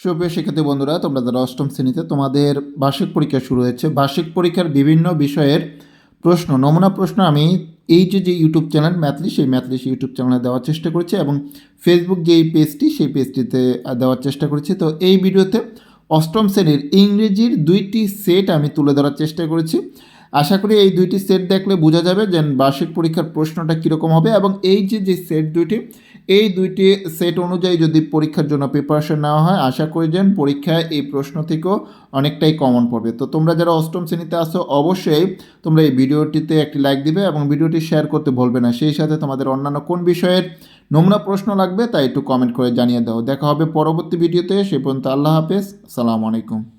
সুপ্রিয় শিক্ষার্থী বন্ধুরা, তোমরা যারা অষ্টম শ্রেণীতে, তোমাদের বার্ষিক পরীক্ষা শুরু হয়েছে। বার্ষিক পরীক্ষার বিভিন্ন বিষয়ের প্রশ্ন, নমুনা প্রশ্ন আমি এই যে যে ইউটিউব চ্যানেল ম্যাথলি সেই ম্যাথলিশ ইউটিউব চ্যানেলে দেওয়ার চেষ্টা করেছি এবং ফেসবুক যে পেজটি সেই পেজটিতে দেওয়ার চেষ্টা করেছি। তো এই ভিডিওতে অষ্টম শ্রেণির ইংরেজির দুইটি সেট আমি তুলে ধরার চেষ্টা করেছি। আশা করি এই দুইটি সেট দেখলে বোঝা যাবে যে বার্ষিক পরীক্ষার প্রশ্নটা কীরকম হবে এবং এই যে যে সেট দুইটি, এই দুইটি সেট অনুযায়ী যদি পরীক্ষার জন্য প্রিপারেশন নেওয়া হয়, আশা করি যে পরীক্ষায় এই প্রশ্ন থেকেও অনেকটাই কমন পড়বে। তো তোমরা যারা অষ্টম শ্রেণীতে আসো অবশ্যই তোমরা এই ভিডিওটিতে একটি লাইক দিবে এবং ভিডিওটি শেয়ার করতে ভুলবে না। সেই সাথে তোমাদের অন্যান্য কোন বিষয়ের নমুনা প্রশ্ন লাগবে তাই একটু কমেন্ট করে জানিয়ে দাও। দেখা হবে পরবর্তী ভিডিওতে। সে পর্যন্ত আল্লাহ হাফেজ। সালাম আলাইকুম।